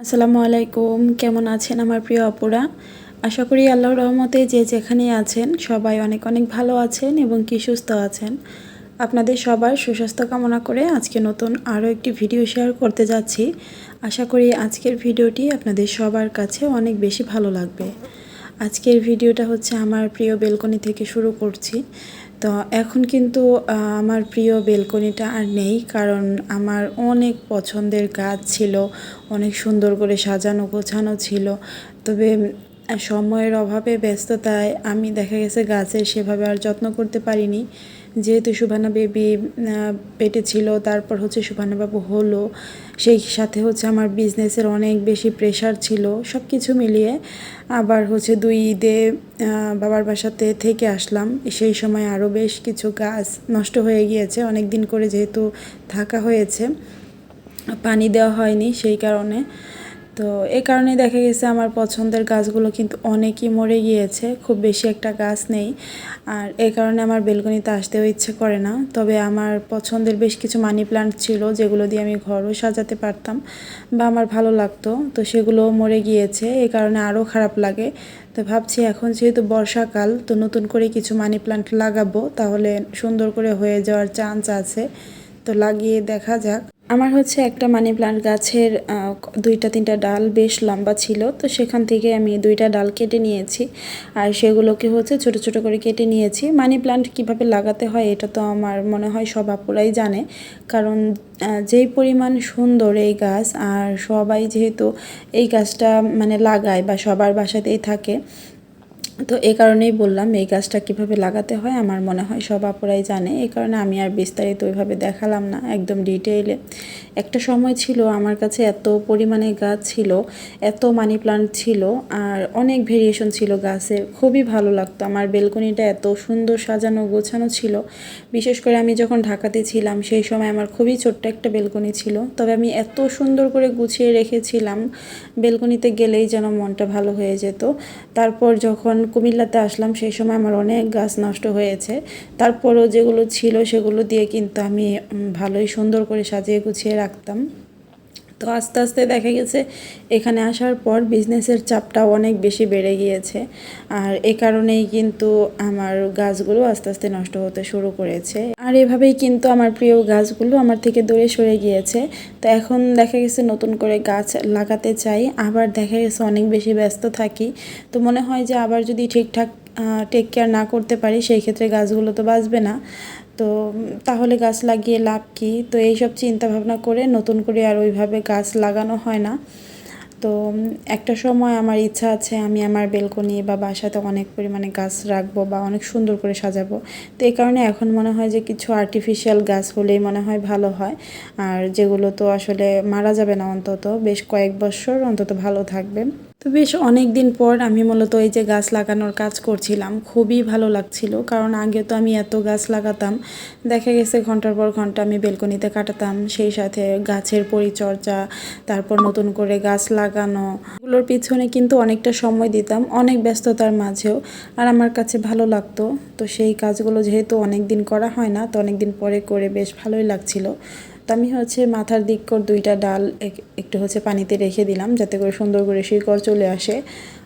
আসসালামু আলাইকুম। কেমন আছেন আমার প্রিয় অপুরা আশা করি আল্লাহর রহমতে যে যেখানে আছেন, সবাই অনেক অনেক ভালো আছেন এবং কি সুস্থ আছেন। আপনাদের সবার সুস্বাস্থ্য কামনা করে আজকে নতুন আরও একটি ভিডিও শেয়ার করতে যাচ্ছি। আশা করি আজকের ভিডিওটি আপনাদের সবার কাছে অনেক বেশি ভালো লাগবে। আজকের ভিডিওটা হচ্ছে আমার প্রিয় বেলকনি থেকে শুরু করছি। তো এখন কিন্তু আমার প্রিয় বেলকনিটা আর নেই কারণ আমার অনেক পছন্দের গাছ ছিল, অনেক সুন্দর করে সাজানো গোছানো ছিল। তবে সময়ের অভাবে, ব্যস্ততায় আমি দেখা গেছে গাছের সেভাবে আর যত্ন করতে পারিনি। যেহেতু সুভানা বেবি পেটে ছিল, তারপর হচ্ছে সুভানাবাবু হলো, সেই সাথে হচ্ছে আমার বিজনেসের অনেক বেশি প্রেশার ছিল সব কিছু মিলিয়ে আবার হচ্ছে দুই ঈদে বাবার বাসাতে থেকে আসলাম। সেই সময় আরও বেশ কিছু গাছ নষ্ট হয়ে গিয়েছে অনেক দিন করে যেহেতু থাকা হয়েছে, পানি দেওয়া হয়নি সেই কারণে। তো এই কারণে দেখা গেছে আমার পছন্দের গাছগুলো কিন্তু অনেকই মরে গিয়েছে, খুব বেশি একটা গাছ নেই। আর এই কারণে আমার বেলকনিতে আসতেও ইচ্ছে করে না। তবে আমার পছন্দের বেশ কিছু মানি প্লান্ট ছিল যেগুলো দিয়ে আমি ঘরও সাজাতে পারতাম বা আমার ভালো লাগতো, তো সেগুলো মরে গিয়েছে। এই কারণে আরও খারাপ লাগে। তো ভাবছি এখন যেহেতু বর্ষাকাল, তো নতুন করে কিছু মানি প্লান্ট লাগাবো, তাহলে সুন্দর করে হয়ে যাওয়ার চান্স আছে। তো লাগিয়ে দেখা যাক। আমার হচ্ছে একটা মানি প্লান্ট গাছের দুইটা তিনটা ডাল বেশ লম্বা ছিল, তো সেখান থেকে আমি দুইটা ডাল কেটে নিয়েছি। আর সেগুলোকে হচ্ছে ছোট ছোট করে কেটে নিয়েছি। মানি প্লান্ট কীভাবে লাগাতে হয় এটা তো আমার মনে হয় সব আপুরাই জানে। কারণ যেই পরিমাণ সুন্দর এই গাছ, আর সবাই যেহেতু এই গাছটা মানে লাগায় বা সবার বাসাতেই থাকে তো এই কারণেই বললাম, এই গাছটা কীভাবে লাগাতে হয় আমার মনে হয় সব আপুরাই জানে। এই কারণে আমি আর বিস্তারিত ওইভাবে দেখালাম না, একদম ডিটেইলে। একটা সময় ছিল আমার কাছে এত পরিমাণে গাছ ছিল, এত মানি প্লান্ট ছিল, আর অনেক ভেরিয়েশন ছিল গাছের খুবই ভালো লাগতো। আমার বেলকনিটা এত সুন্দর সাজানো গোছানো ছিল। বিশেষ করে আমি যখন ঢাকাতে ছিলাম, সেই সময় আমার খুবই ছোট্ট একটা বেলকনি ছিল। তবে আমি এত সুন্দর করে গুছিয়ে রেখেছিলাম, বেলকনিতে গেলেই যেন মনটা ভালো হয়ে যেত। তারপর যখন কুমিল্লাতে আসলাম, সেই সময় আমার অনেক গাছ নষ্ট হয়েছে। তারপরও যেগুলো ছিল সেগুলো দিয়ে কিন্তু আমি ভালোই সুন্দর করে সাজিয়ে গুছিয়ে রাখতাম। তো আস্তে আস্তে দেখা গেছে এখানে আসার পর বিজনেসের চাপটাও অনেক বেশি বেড়ে গিয়েছে। আর এ কারণেই কিন্তু আমার গাছগুলো আস্তে আস্তে নষ্ট হতে শুরু করেছে। আর এভাবেই কিন্তু আমার প্রিয় গাছগুলো আমার থেকে দূরে সরে গিয়েছে। তো এখন দেখা গেছে নতুন করে গাছ লাগাতে চাই। আবার দেখা গেছে অনেক বেশি ব্যস্ত থাকি। তো মনে হয় যে আবার যদি ঠিকঠাক টেক কেয়ার না করতে পারি, সেই ক্ষেত্রে গাছগুলো তো বাঁচবে না। তো তাহলে গাছ লাগিয়ে লাভ কী? তো এইসব চিন্তা ভাবনা করে নতুন করে আর ওইভাবে গাছ লাগানো হয় না। তো একটা সময় আমার ইচ্ছা আছে আমি আমার বেলকনি বা বাসাতে অনেক পরিমাণে গাছ রাখব বা অনেক সুন্দর করে সাজাবো। তো এই কারণে এখন মনে হয় যে কিছু আর্টিফিশিয়াল গাছ হলেই মনে হয় ভালো হয়। আর যেগুলো তো আসলে মারা যাবে না অন্তত, বেশ কয়েক বছর অন্তত ভালো থাকবে। তো বেশ অনেক দিন পর আমি মূলত এই যে গাছ লাগানোর কাজ করছিলাম, খুবই ভালো লাগছিল। কারণ আগে তো আমি এত গাছ লাগাতাম, দেখা গেছে ঘণ্টার পর ঘণ্টা আমি বেলকনিতে কাটাতাম, সেই সাথে গাছের পরিচর্যা, তারপর নতুন করে গাছ লাগানো, এগুলোর পিছনে কিন্তু অনেকটা সময় দিতাম, অনেক ব্যস্ততার মাঝেও, আর আমার কাছে ভালো লাগতো। তো সেই কাজগুলো যেহেতু অনেক দিন করা হয় না, তো অনেক দিন পরে করে বেশ ভালোই লাগছিল। তো আমি হচ্ছে মাথার দিক করে দুইটা ডাল এক- একটু হচ্ছে পানিতে রেখে দিলাম যাতে করে সুন্দর করে শিকড় চলে আসে।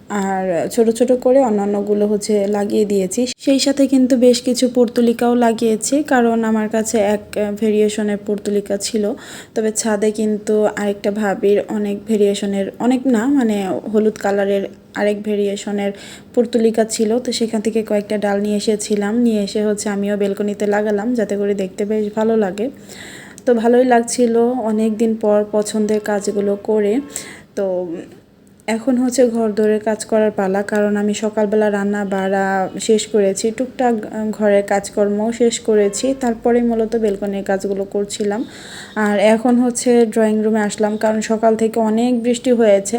আর ছোট ছোট করে অন্যান্যগুলো হচ্ছে লাগিয়ে দিয়েছি। সেই সাথে কিন্তু বেশ কিছু পর্তুলিকাও লাগিয়েছি, কারণ আমার কাছে এক ভেরিয়েশনের পর্তুলিকা ছিল। তবে ছাদে কিন্তু আরেকটা ভাবির অনেক ভেরিয়েশনের, অনেক না মানে হলুদ কালারের আরেক ভেরিয়েশনের পর্তুলিকা ছিল। তো সেখান থেকে কয়েকটা ডাল নিয়ে এসেছিলাম। নিয়ে এসে হচ্ছে আমিও বেলকনিতে লাগালাম, যাতে করে দেখতে বেশ ভালো লাগে। তো ভালোই লাগছিল অনেক দিন পর পছন্দের কাজগুলো করে। তো এখন হচ্ছে ঘর ধরে কাজ করার পালা, কারণ আমি সকালবেলা রান্না বাড়া শেষ করেছি, টুকটাক ঘরের কাজকর্মও শেষ করেছি তারপরেই মূলত বেলকনির কাজগুলো করছিলাম। আর এখন হচ্ছে ড্রয়িং রুমে আসলাম, কারণ সকাল থেকে অনেক বৃষ্টি হয়েছে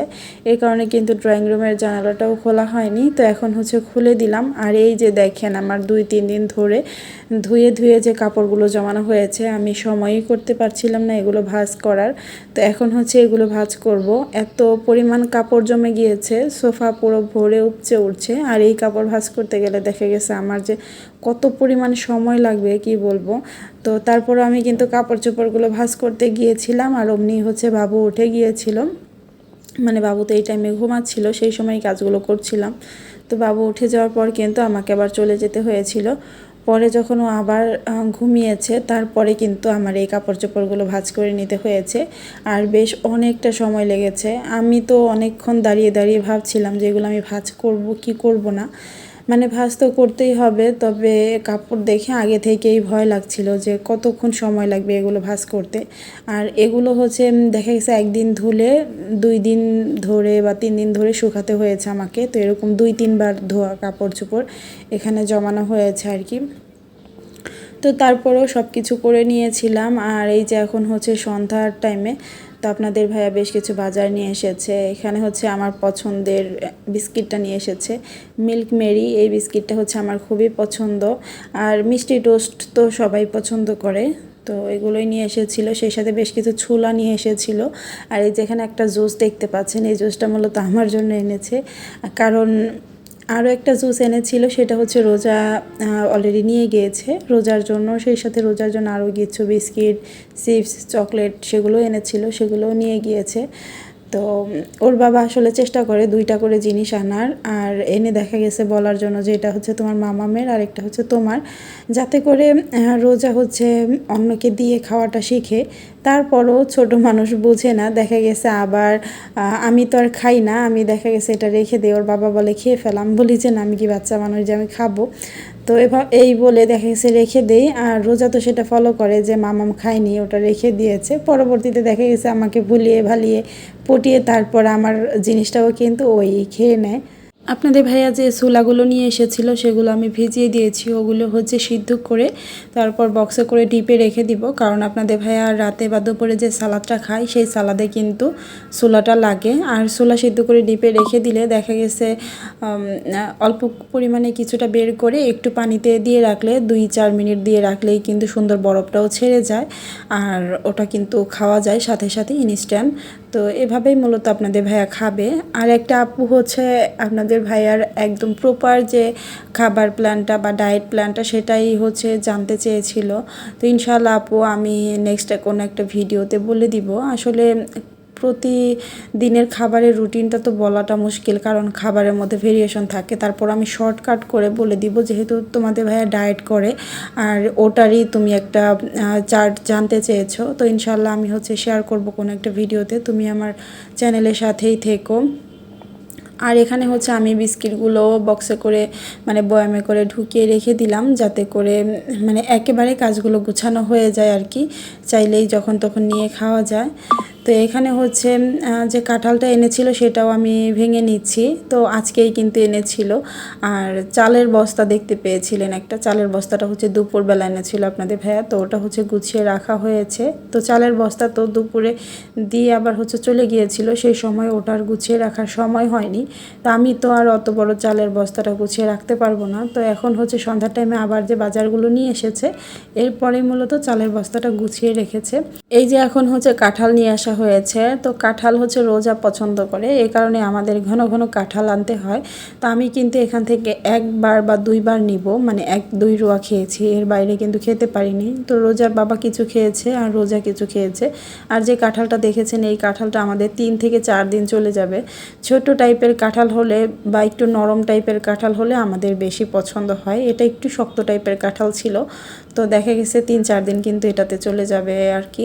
এই কারণে কিন্তু ড্রয়িং রুমের জানালাটাও খোলা হয়নি, তো এখন হচ্ছে খুলে দিলাম। আর এই যে দেখেন আমার দুই, তিন দিন ধরে ধুয়ে ধুয়ে যে কাপড়গুলো জমানো হয়েছে, আমি সময়ই করতে পারছিলাম না এগুলো ভাঁজ করার, তো এখন হচ্ছে এগুলো ভাঁজ করব। এত পরিমাণ কাপড় জমে গিয়েছে, সোফা পুরো ভরে উপচে উঠছে, আর এই কাপড় ভাঁজ করতে গেলে দেখা গেছে আমার যে কত পরিমাণ সময় লাগবে, কি বলব? তো তারপর আমি কিন্তু কাপড় চোপড়গুলো ভাঁজ করতে গিয়েছিলাম, আর অমনি হচ্ছে বাবু উঠে গিয়েছিল। মানে বাবু তো এই টাইমে ঘুমাচ্ছিল, সেই সময় কাজগুলো করছিলাম। তো বাবু উঠে যাওয়ার পর কিন্তু আমাকে আবার চলে যেতে হয়েছিল। পরে যখন ও আবার ঘুমিয়েছে, তারপরে কিন্তু আমার এই কাপড় চোপড়গুলো ভাঁজ করে নিতে হয়েছে। আর বেশ অনেকটা সময় লেগেছে। আমি তো অনেকক্ষণ দাঁড়িয়ে দাঁড়িয়ে ভাবছিলাম যে এগুলো আমি ভাঁজ করব, কি করব না। মানে ভাঁজ তো করতেই হবে, তবে কাপড় দেখে আগে থেকেই ভয় লাগছিল যে কতক্ষণ সময় লাগবে এগুলো ভাঁজ করতে। আর এগুলো হচ্ছে দেখা গেছে একদিন ধুলে, দুই দিন ধরে বা তিন দিন ধরে শুকাতে হয়েছে আমাকে। তো এরকম দুই, তিনবার ধোয়া কাপড় চোপড় এখানে জমানো হয়েছে আর কি। তো তারপরেও সব কিছু করে নিয়েছিলাম। আর এই যে এখন হচ্ছে সন্ধ্যার টাইমে তো আপনাদের ভাইয়া বেশ কিছু বাজার নিয়ে এসেছে। এখানে হচ্ছে আমার পছন্দের বিস্কিটটা নিয়ে এসেছে। মিল্ক মেরি, এই বিস্কিটটা হচ্ছে আমার খুবই পছন্দ। আর মিষ্টি টোস্ট তো সবাই পছন্দ করে। তো এগুলোই নিয়ে এসেছিল। সেই সাথে বেশ কিছু ছোলা নিয়ে এসেছিল। আর এই যেখানে একটা জুস দেখতে পাচ্ছেন, এই জুসটা মূলত আমার জন্য এনেছে। কারণ আরও একটা জুস এনেছিল, সেটা হচ্ছে রোজা অলরেডি নিয়ে গিয়েছে। রোজার জন্য, সেই সাথে রোজার জন্য আরও কিছু বিস্কিট, চিপস, চকলেট, সেগুলো এনেছিল, সেগুলোও নিয়ে গিয়েছে। তো ওর বাবা আসলে চেষ্টা করে দুইটা করে জিনিস আনার, আর এনে দেখা গেছে বলার জন্য যে এটা হচ্ছে তোমার মামামের আর একটা হচ্ছে তোমার। যাতে করে রোজা হচ্ছে অন্যকে দিয়ে খাওয়াটা শিখে, তারপরও ছোট মানুষ বুঝে না। দেখা গেছে আবার আমি তো আর খাই না, আমি দেখা গেছে এটা রেখে দিই। ওর বাবা বলে, খেয়ে ফেলাম বলি, যে না, আমি কি বাচ্চা মানুষ যে আমি খাব? তো এই বলে দেখা গেছে রেখে দেই, আর রোজা তো সেটা ফলো করে যে মামাম খায়নি, ওটা রেখে দিয়েছে। পরবর্তীতে দেখা গেছে আমাকে ভুলিয়ে ভালিয়ে পটিয়ে তারপর আমার জিনিসটাও কিন্তু ওই খেয়ে নেয়। আপনাদের ভাইয়া যে ছোলাগুলো নিয়ে এসেছিল, সেগুলো আমি ভিজিয়ে দিয়েছি। ওগুলো হচ্ছে সিদ্ধ করে তারপর বক্সে করে ডিপে রেখে দিব। কারণ আপনাদের ভাইয়া রাতে বা দুপুরে যে সালাদটা খায়, সেই সালাদে কিন্তু ছোলাটা লাগে। আর ছোলা সিদ্ধ করে ডিপে রেখে দিলে দেখা গেছে অল্প পরিমাণে কিছুটা বের করে একটু পানিতে দিয়ে রাখলে, দুই চার মিনিট দিয়ে রাখলেই কিন্তু সুন্দর বরফটাও ছেড়ে যায়। আর ওটা কিন্তু খাওয়া যায় সাথে সাথে ইনস্ট্যান্ট। তো এভাবেই মূলত আপনাদের ভাইয়া খাবে। আর একটা আপু হচ্ছে আপনাদের ভাইয়ার একদম প্রপার যে খাবার প্ল্যানটা বা ডায়েট প্ল্যানটা সেটাই হচ্ছে জানতে চেয়েছিল। তো ইনশাল্লাহ আপু আমি নেক্সট কোনো একটা ভিডিওতে বলে দিব। আসলে প্রতিদিনের খাবারের রুটিনটা তো বলাটা মুশকিল, কারণ খাবারের মধ্যে ভেরিয়েশন থাকে। তারপর আমি শর্টকাট করে বলে দিব, যেহেতু তোমাদের ভাইয়া ডায়েট করে, আর ওটারই তুমি একটা চার্ট জানতে চেয়েছো। তো ইনশাল্লাহ আমি হচ্ছে শেয়ার করব কোনো একটা ভিডিওতে তুমি আমার চ্যানেলের সাথেই থেকো। আর এখানে হচ্ছে আমি বিস্কিটগুলো বক্সে করে মানে বয়ামে করে ঢুকিয়ে রেখে দিলাম, যাতে করে মানে একেবারে কাজগুলো গুছানো হয়ে যায় আর কি। চাইলেই যখন তখন নিয়ে খাওয়া যায়। তো এখানে হচ্ছে যে কাঁঠালটা এনেছিল সেটাও আমি ভেঙে নিচ্ছি। তো আজকেই কিন্তু এনেছিল। আর চালের বস্তা দেখতে পেয়েছিলেন একটা। চালের বস্তাটা হচ্ছে দুপুরবেলা এনেছিল আপনাদের ভাইয়া। তো ওটা হচ্ছে গুছিয়ে রাখা হয়েছে। তো চালের বস্তা তো দুপুরে দিয়ে আবার হচ্ছে চলে গিয়েছিল। সেই সময় ওটার গুছিয়ে রাখার সময় হয়নি। তো আমি তো আর অত বড় চালের বস্তাটা গুছিয়ে রাখতে পারব না। তো এখন হচ্ছে সন্ধ্যার টাইমে আবার যে বাজারগুলো নিয়ে এসেছে এরপরে মূলত চালের বস্তাটা গুছিয়ে রেখেছে। এই যে এখন হচ্ছে কাঁঠাল নিয়ে আসা হয়েছে। তো কাঁঠাল হচ্ছে রোজা পছন্দ করে। এই কারণে আমাদের ঘন ঘন কাঁঠাল আনতে হয়। তো আমি কিন্তু এখান থেকে একবার বা দুইবার নিব। মানে এক, দুই রোয়া খেয়েছি। এর বাইরে কিন্তু খেতে পারিনি। তো রোজার বাবা কিছু খেয়েছে আর রোজা কিছু খেয়েছে। আর যে কাঁঠালটা দেখেছেন, এই কাঁঠালটা আমাদের তিন থেকে চার দিন চলে যাবে। ছোট টাইপের কাঁঠাল হলে বা একটু নরম টাইপের কাঁঠাল হলে আমাদের বেশি পছন্দ হয়। এটা একটু শক্ত টাইপের কাঁঠাল ছিল। তো দেখা গেছে তিন, চার দিন কিন্তু এটাতে চলে যাবে আর কি।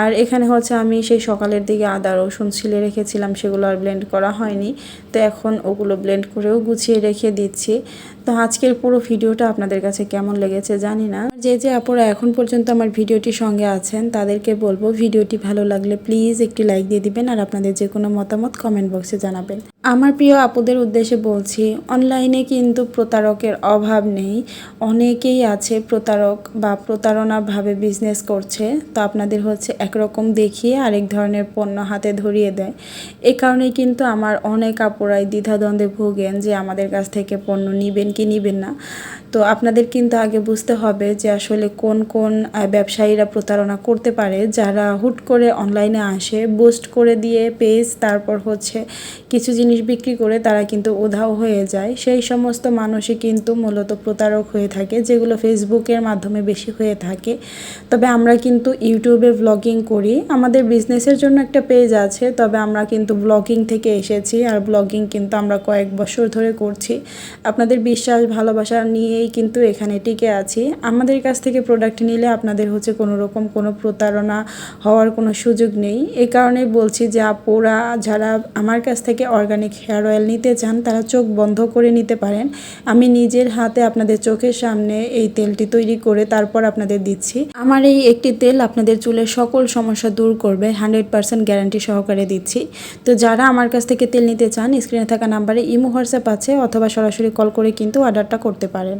আর এখানে হচ্ছে আমি সেই সকালের দিকে আদা, রসুন ছিলে রেখেছিলাম, সেগুলো আর ব্লেন্ড করা হয়নি। তো এখন ওগুলো ব্লেন্ড করেও গুছিয়ে রেখে দিচ্ছি। তো আজকের পুরো ভিডিওটা আপনাদের কাছে কেমন লেগেছে জানি না। যে যে আপুরা এখন পর্যন্ত আমার ভিডিওটির সঙ্গে আছেন, তাদেরকে বলব ভিডিওটি ভালো লাগলে প্লিজ একটি লাইক দিয়ে দিবেন আর আপনাদের যে কোনো মতামত কমেন্ট বক্সে জানাবেন। আমার প্রিয় আপুদের উদ্দেশ্যে বলছি অনলাইনে কিন্তু প্রতারকের অভাব নেই। অনেকেই আছে প্রতারক বা প্রতারণাভাবে বিজনেস করছে, তো আপনাদের হচ্ছে একরকম দেখিয়ে আরেক ধরনের পণ্য হাতে ধরিয়ে দেয়। এ কারণেই কিন্তু আমার অনেক আপুরাই দ্বিধাদ্বন্দ্বে ভোগেন যে আমাদের কাছ থেকে পণ্য নিবেন কি নিবেন না। তো আপনাদের কিন্তু আগে বুঝতে হবে যে আসলে কোন কোন ব্যবসায়ীরা প্রতারণা করতে পারে। যারা হুট করে অনলাইনে আসে বুস্ট করে দিয়ে পেজ তারপর হচ্ছে কিছু জিনিস বিক্রি করে তারা কিন্তু উধাও হয়ে যায়। সেই সমস্ত মানুষই কিন্তু মূলত প্রতারক হয়ে থাকে, যেগুলো ফেসবুকের মাধ্যমে বেশি হয়ে থাকে। তবে আমরা কিন্তু ইউটিউবে ব্লগিং করি। আমাদের বিজনেসের জন্য একটা পেজ আছে, তবে আমরা কিন্তু ব্লগিং থেকে এসেছি আর ব্লগিং কিন্তু আমরা কয়েক বছর ধরে করছি। আপনাদের বিশ্বাস, ভালোবাসা নিয়েই কিন্তু এখানে টিকে আছি। আমাদের কাছ থেকে প্রোডাক্ট নিলে আপনাদের হচ্ছে কোনো রকম কোনো প্রতারণা হওয়ার কোনো সুযোগ নেই। এ কারণে বলছি যে আপুরা, যারা আমার কাছ থেকে অর্গানিক হেয়ার অয়েল নিতে চান, তারা চোখ বন্ধ করে নিতে পারেন। আমি নিজের হাতে আপনাদের চোখের সামনে এই তেলটি তৈরি করে তারপর আপনাদের দিচ্ছি। আমার এই একটি তেল আপনাদের চুলের সকল সমস্যা দূর করবে, হান্ড্রেড পার্সেন্ট গ্যারান্টি সহকারে দিচ্ছি। তো যারা আমার কাছ থেকে তেল নিতে চান, স্ক্রিনে থাকা নাম্বারে ইমো হোয়াটসঅ্যাপ আছে, অথবা সরাসরি কল করে কিন্তু অর্ডারটা করতে পারেন।